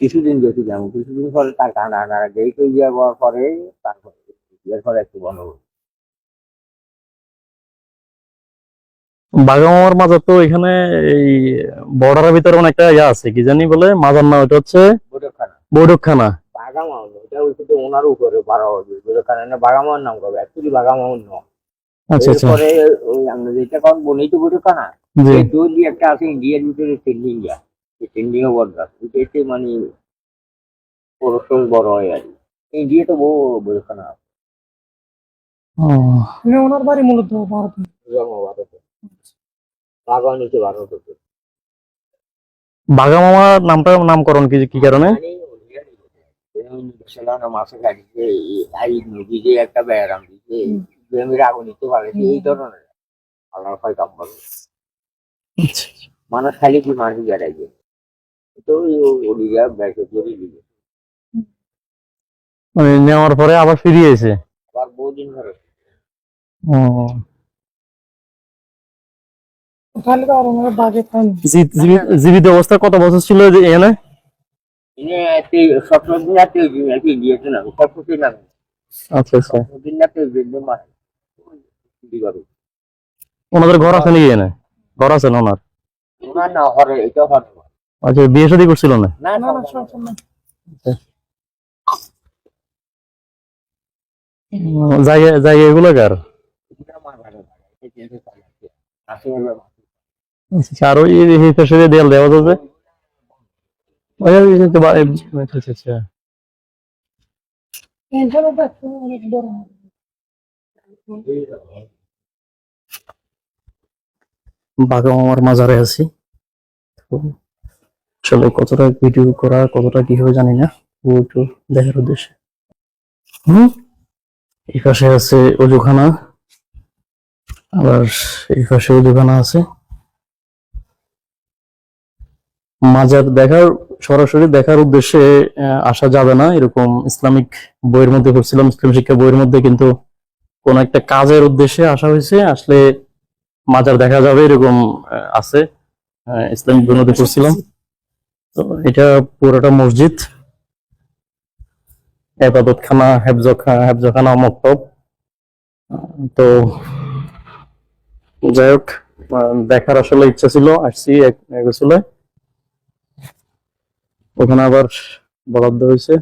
কিছুদিন গেছি যেমন কিছুদিন পরে তার কানা যেই ইয়ে পরে তারপরে পরে একটু। বাগামামার মাজার তো এখানে এই বর্ডারের ভিতরে ইয়া আছে কি জানি বলে মাজার না ওটা হচ্ছে বৈঠকখানা। বাগামাউন ওটা তো ওনার উপরে বারো হবে বৈঠকখানা না বাগামাউন নাম করবে অ্যাকচুয়ালি বাগামাউন নয় আচ্ছা আচ্ছা। এরপরে ওই আমরা যেটা কখন বলি তো বৈঠকখানা। এই দলি একটা আছে ইন্ডিয়ার ভিতরে সিন্ডিংয়া এই সিন্ডিংও বড় গাছ এতে মানে পরশন বড় হয় আর কি। ইন্ডিয়া তো বউ বৈঠকখানা আছে। ও, মানে ওনার বাড়ি মূলত ভারতে জন্ম ভারতে বাগান হচ্ছে ভারত বাগামামার নামটা নামকরণ কি কি কারণে? মাসে গাড়িতে এই নদীতে একটা ব্যায়াম দিচ্ছে জমির আগুন নিতে পারে এই ধরনের আল্লাহ হয় কাম। মানুষ খালি কি মানুষ বেড়াইছে? তো মানে নেওয়ার পরে আবার ফিরিয়ে এসে? আবার বহুদিন ধরে। ও, জীবিত- অবস্থা কত বছর ছিল এখানে? আচ্ছা আচ্ছা। ওনাদের ঘর আছে নাকি এখানে? ঘর আছে না ওনার? ওনার না হরে এটা হরে আচ্ছা বিয়ে শাদী করছিল না। উম, জায়গা জায়গা এগুলো কার? আচ্ছা, আর ওই এই পাশে দেয়াল দেওয়া যাচ্ছে ওই ওই যে বা- এই- আচ্ছা আচ্ছা, আচ্ছা এইখানে তো একটা অনেক বড় বাগামামার মাজারে আছি। আসলে কতটা ভিডিও করা, কতটা কি হবে জানি না। ও একটু দেখার উদ্দেশ্যে। হুম, এই পাশে আছে অজুখানা। আবার এই পাশে অজুখানা আছে। মাজার দেখার, সরাসরি দেখার উদ্দেশ্যে আসা যাবে না। এরকম ইসলামিক বইয়ের মধ্যে পড়ছিলাম, ইসলাম শিক্ষা বইয়ের মধ্যে, কিন্তু কোন একটা কাজের উদ্দেশ্যে আসা হয়েছে। আসলে মাজার দেখা যাবে এরকম আছে। ইসলামিক বইয়ের মধ্যে পড়ছিলাম। তো এটা পুরোটা মসজিদ। এবাদতখানা হেফজখানা হেফজখানা, মক্তব। তো যাই হোক দেখার আসলে ইচ্ছা ছিল, আসছি এক গোসলে ওখানে আবার বরাদ্দ হয়েছে।